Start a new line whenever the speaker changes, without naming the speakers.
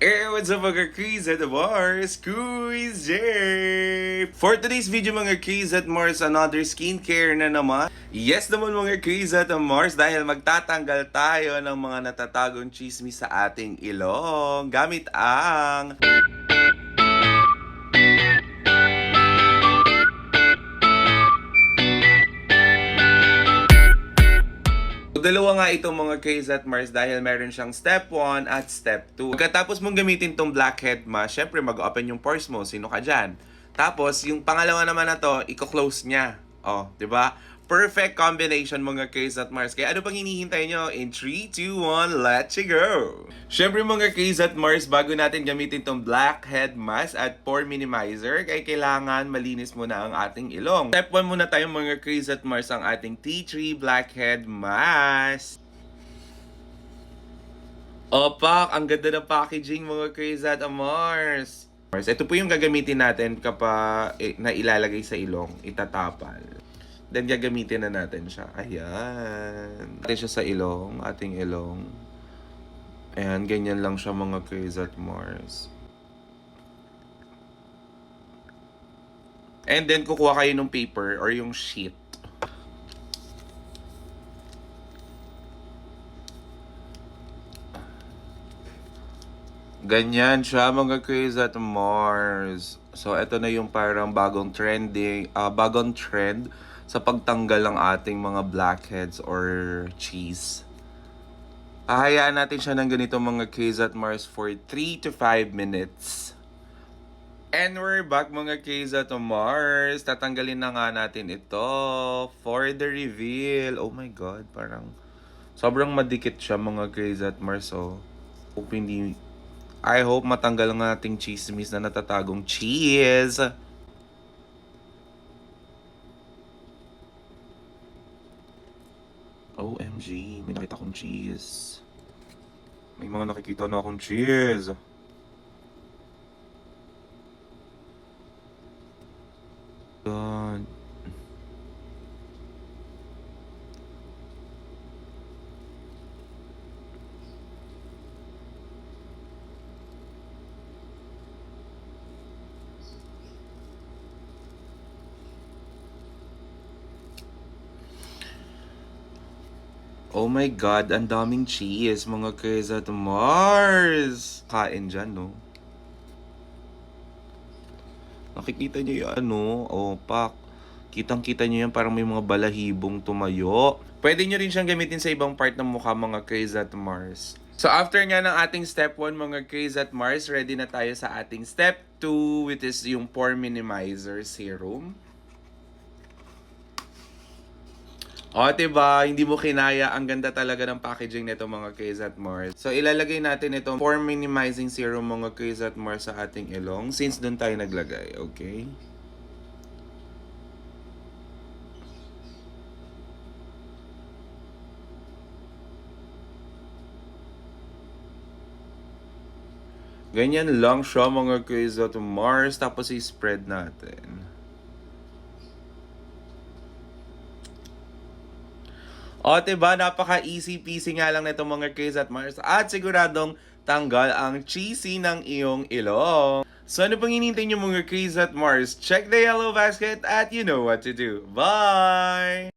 Hey, what's up mga Keys at Mars? Quiz J! For today's video mga Keys at Mars, another skincare na naman. Yes naman mga Keys at Mars dahil magtatanggal tayo ng mga natatagong chismis sa ating ilong gamit ang... Dalawa nga itong mga case at Mars dahil meron siyang step 1 at step 2. Pagkatapos mong gamitin tong blackhead mask, syempre mag-open yung pores mo, sino ka dyan? Tapos, yung pangalawa naman na to, i-close niya. Oh, di ba? Perfect combination mga case at Mars. Kaya ano pang hinihintay nyo? In 3, 2, 1, let's go! Syempre mga case at Mars, bago natin gamitin tong blackhead mask at pore minimizer, kaya kailangan malinis muna ang ating ilong. Step 1 muna tayo mga case at Mars ang ating tea tree blackhead mask. Opak, ang ganda ng packaging mga crazy at Mars. Ito po yung gagamitin natin kapag eh, na sa ilong, itatapal. Then gagamitin na natin siya. Ayan. Natin siya sa ilong, ating ilong. Ayan, ganyan lang siya mga crazy at Mars. And then kukuha kayo ng paper or yung sheet. Ganyan siya mga crazy at Mars. So, ito na yung parang bagong trending, ah bagong trend sa pagtanggal ng ating mga blackheads or cheese. Hahayaan natin siya ng ganito mga crazy at Mars for 3 to 5 minutes. And we're back mga crazy at Mars. Tatanggalin na nga natin ito for the reveal. Oh my God, parang sobrang madikit siya mga crazy at Mars. Oh. Hope hindi I hope matanggal ang ating chismis na natatagong cheese. OMG, may nakita akong cheese. May mga nakikita na akong cheese. God. Oh my God, ang daming cheese, mga kesa at Mars. Kain dyan, no? Nakikita niyo yung ano, opak. Kitang-kita niyo yan, parang may mga balahibong tumayo. Pwede niyo rin siyang gamitin sa ibang part ng mukha, mga kesa at Mars. So after nga ng ating step 1, mga kesa at Mars, ready na tayo sa ating step 2, which is yung pore minimizer serum. O, diba? Hindi mo kinaya. Ang ganda talaga ng packaging nito mga at Mars. So, ilalagay natin itong pore minimizing serum mga at Mars sa ating ilong since doon tayo naglagay. Okay? Ganyan lang siya mga at Mars. Tapos i-spread natin. O, diba? Napaka-easy peasy nga lang nito mga K's at Mars. At siguradong tanggal ang cheesy ng iyong ilong. So, ano pang hinintay nyo mga K's at Mars? Check the yellow basket at you know what to do. Bye!